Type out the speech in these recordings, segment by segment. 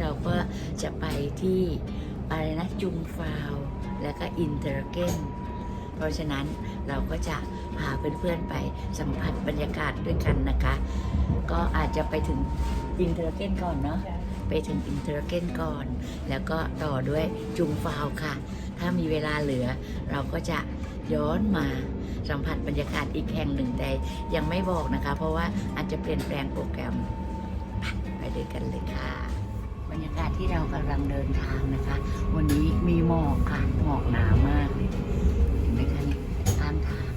เราก็จะไปที่อะไรนะจุงฟาวแล้วก็อินเตอร์เกนเพราะฉะนั้นเราก็จะพาเพื่อนๆไปสัมผัสบรรยากาศด้วยกันนะคะ ก็อาจจะไปถึงอินเตอร์เกนก่อนเนาะไปถึงอินเตอร์เกนก่อน แล้วก็ต่อด้วยจุงฟาวค่ะ ถ้ามีเวลาเหลือ เราก็จะย้อนมาสัมผัสบรรยากาศอีกแห่งหนึ่งแต่ยังไม่บอกนะคะ เพราะว่าอาจจะเปลี่ยนแปลงโปรแกรมไปไปด้วยกันเลยค่ะ บรรยากาศที่เรากำลังเดินทางนะคะ วันนี้มีหมอกค่ะหมอกหนามากเลยเห็นไหมคะนี่ข้างทาง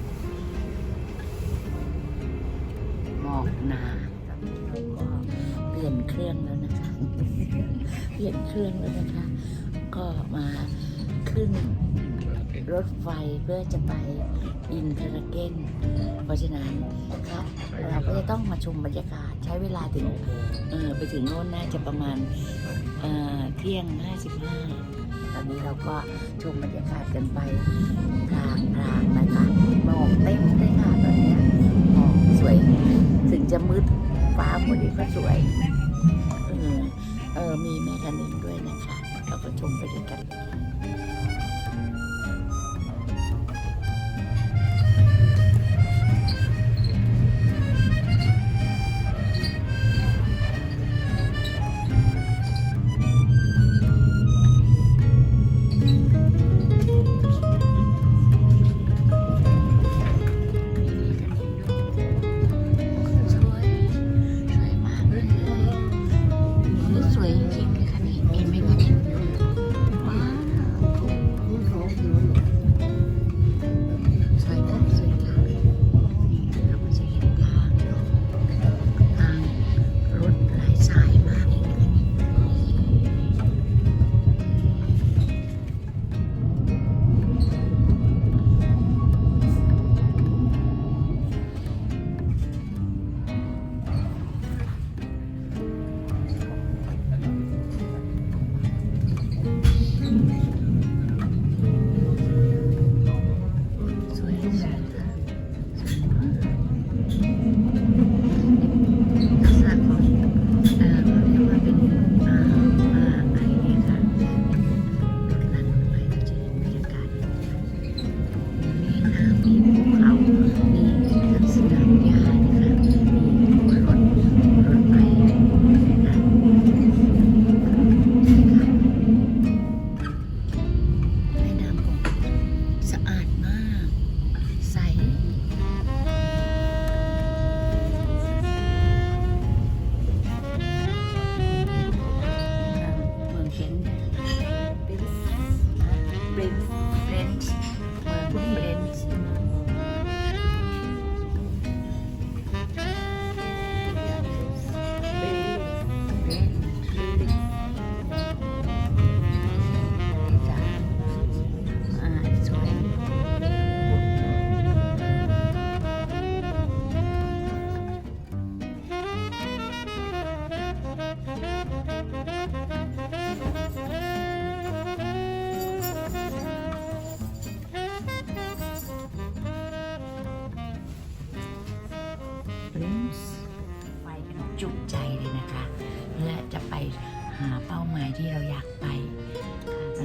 หมอกหนาตอนนี้เราก็เปลี่ยนเครื่องแล้วนะคะ เปลี่ยนเครื่องแล้วนะคะ ก็มาขึ้น รถไฟเพื่อจะไปอินเทอร์เกนเพราะฉะนั้นนะคะเราก็จะต้องมาชมบรรยากาศใช้เวลาถึงเออไปถึงโน่นน่าจะประมาณเออเที่ยง 55 ตอนนี้เราก็ชมบรรยากาศกันไปทางทางนะคะหมอกเต็มเลยค่ะตอนนี้หมอกสวย ถึงจะมืดฟ้าพอดีก็สวยเออเออมีแม่คันนึงด้วยนะคะ เราก็ชมไปด้วยกันเลยค่ะ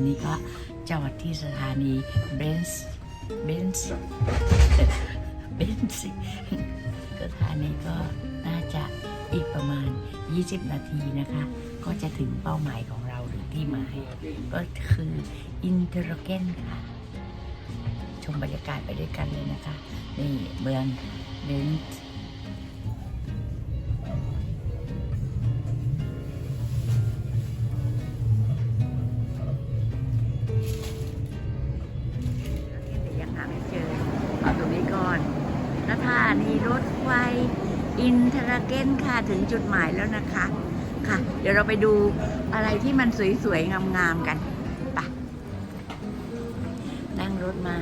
นนี้ก็จอดที่สถานีเบนซ์เบนซ์เบนซ์สถานีก็น่าจะอีกประมาณ 20 นาทีนะคะ ก็จะถึงเป้าหมายของเราหรือที่หมาย ก็คืออินเทอร์เกนค่ะ ชมบรรยากาศไปด้วยกันเลยนะคะ นี่เมืองเบนซ์ อินเทอร์เกนค่ะถึงจุดหมายแล้วนะคะค่ะ เดี๋ยวเราไปดูอะไรที่มันสวยๆ งามๆ กันไปนั่งรถมา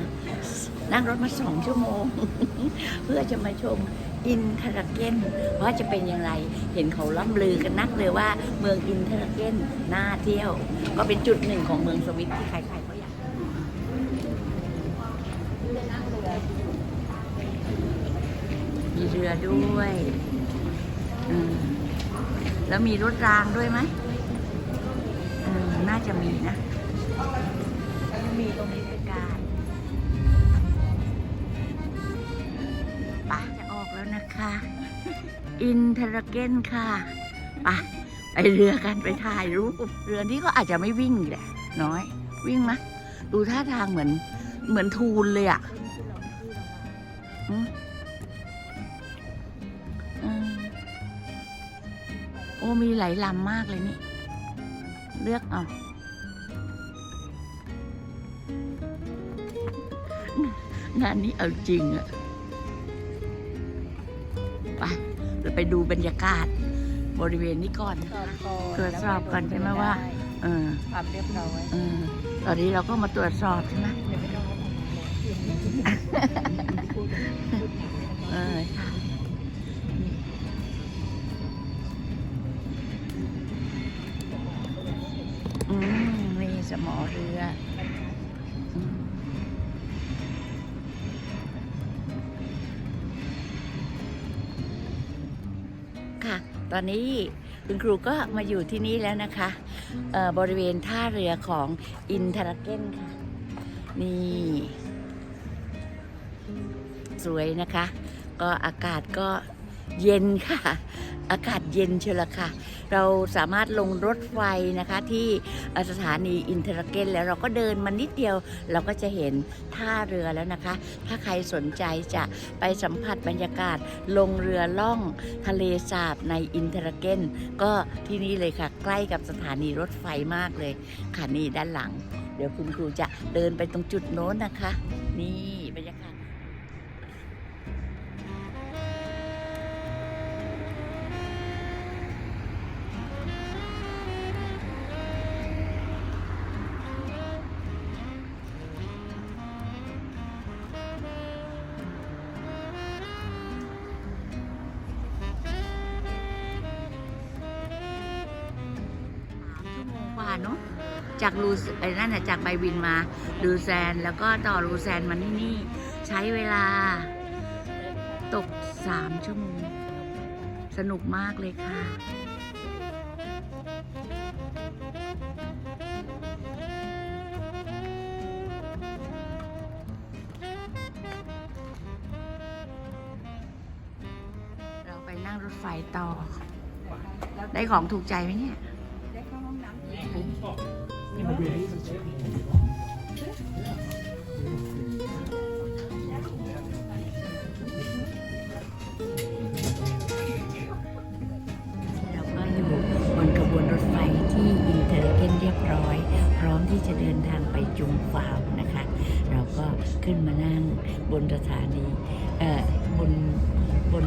นั่งรถมาสองชั่วโมง เพื่อจะมาชมอินเทอร์เกนว่าจะเป็นอย่างไร เห็นเขาล่ำลือกันนักเลยว่าเมืองอินเทอร์เกนน่าเที่ยว ก็เป็นจุดหนึ่งของเมืองสวิตที่ใครๆก็อยาก มีเรือด้วยอืมแล้วมีรถรางด้วยไหมอืมน่าจะมีนะ มีตรงนี้เป็นการปะจะออกแล้วนะคะ อินเทอร์เกนค่ะไปไปเรือกันไปถ่ายรูปเรือนี้ก็อาจจะไม่วิ่งแหละ น้อย วิ่งไหมดูท่าทางเหมือน เหมือนทูลเลยอะอื โอ้มีหลายลำมากเลยนี่ เลือกเอางานนี้เอาจริงอะไปเราไปดูบรรยากาศบริเวณนี้ก่อนตรวจสอบก่อนใช่ไหมว่า เออความเรียบร้อยเออตอนนี้เราก็มาตรวจสอบใช่ไหมเดี๋ยวไม่ต้องเออค่ะ สมอเรือค่ะ ตอนนี้คุณครูก็มาอยู่ที่นี่แล้วนะคะบริเวณท่าเรือของอินทราเกนค่ะ นี่ สวยนะคะ ก็อากาศก็ เย็นค่ะ อากาศเย็นเชียวละค่ะ เราสามารถลงรถไฟนะคะที่สถานีอินเทอร์เกนแล้วเราก็เดินมานิดเดียว เราก็จะเห็นท่าเรือแล้วนะคะ ถ้าใครสนใจจะไปสัมผัสบรรยากาศลงเรือล่องทะเลสาบในอินเทอร์เกนก็ที่นี่เลยค่ะ ใกล้กับสถานีรถไฟมากเลยค่ะนี่ด้านหลัง เดี๋ยวคุณครูจะเดินไปตรงจุดโน้นนะคะ นี่ กว่าเนาะจากลูไอ้นั่นน่ะจากใบวินมาลูแซนแล้วก็ต่อลูแซนมาที่นี่ ใช้เวลา ตกสามชั่วโมง สนุกมากเลยค่ะ เราไปนั่งรถไฟต่อ ได้ของถูกใจไหมเนี่ย เราก็อยู่บนกระบวนรถไฟที่อินเทอร์เกนเรียบร้อย พร้อมที่จะเดินทางไปจุงฟาวนะคะ เราก็ขึ้นมานั่งบนสถานีเอ่อบนบน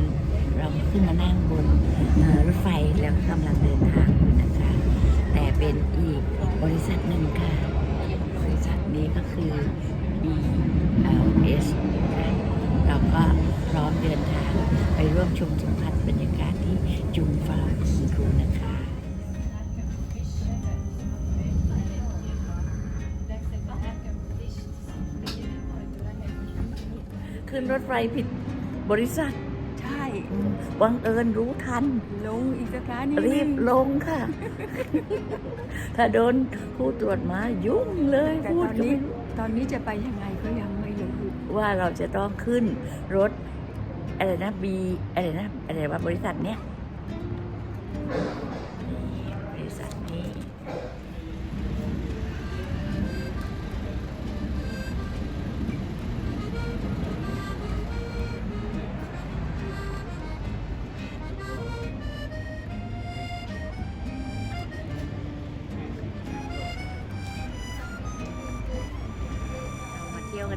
เราขึ้นมานั่งบนรถไฟแล้วกำลังเดินทาง เป็นอีกบริษัทหนึ่งค่ะ บริษัทนี้ก็คือ BLS ค่ะเราก็พร้อมเดินทางไปร่วมชมสัมผัสบรรยากาศที่จุงฟาวคุณครูนะคะขึ้นรถไฟผิดบริษัท บังเอิญรู้ทัน ลงอีกสถานีรีบลงค่ะ ถ้าโดนผู้ตรวจมายุ่งเลยแต่พูตดอนก็นี้ไม่รู้ตอนนี้จะไปยังไงก็ยังไม่รู้ว่าเราจะต้องขึ้นรถอะไรนะบีอะไรนะอะไรว่าบริษัทเนี้ย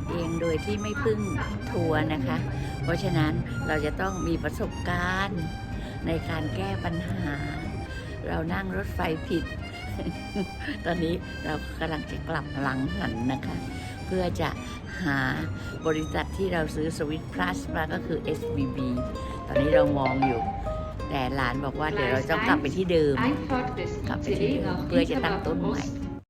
เที่ยวกันเองโดยที่ไม่พึ่งทัวร์นะคะ เพราะฉะนั้นเราจะต้องมีประสบการณ์ในการแก้ปัญหา เรานั่งรถไฟผิด ตอนนี้เรากำลังจะกลับหลังหันนะคะ เพื่อจะหาบริษัทที่เราซื้อสวิตพลัสมาก็คือ SBB ตอนนี้เรามองอยู่ แต่หลานบอกว่าเดี๋ยวเราต้องกลับไปที่เดิม Einfahrt des Gab es die ICE nach เพื่อจะตั้งต้นใหม่ Ost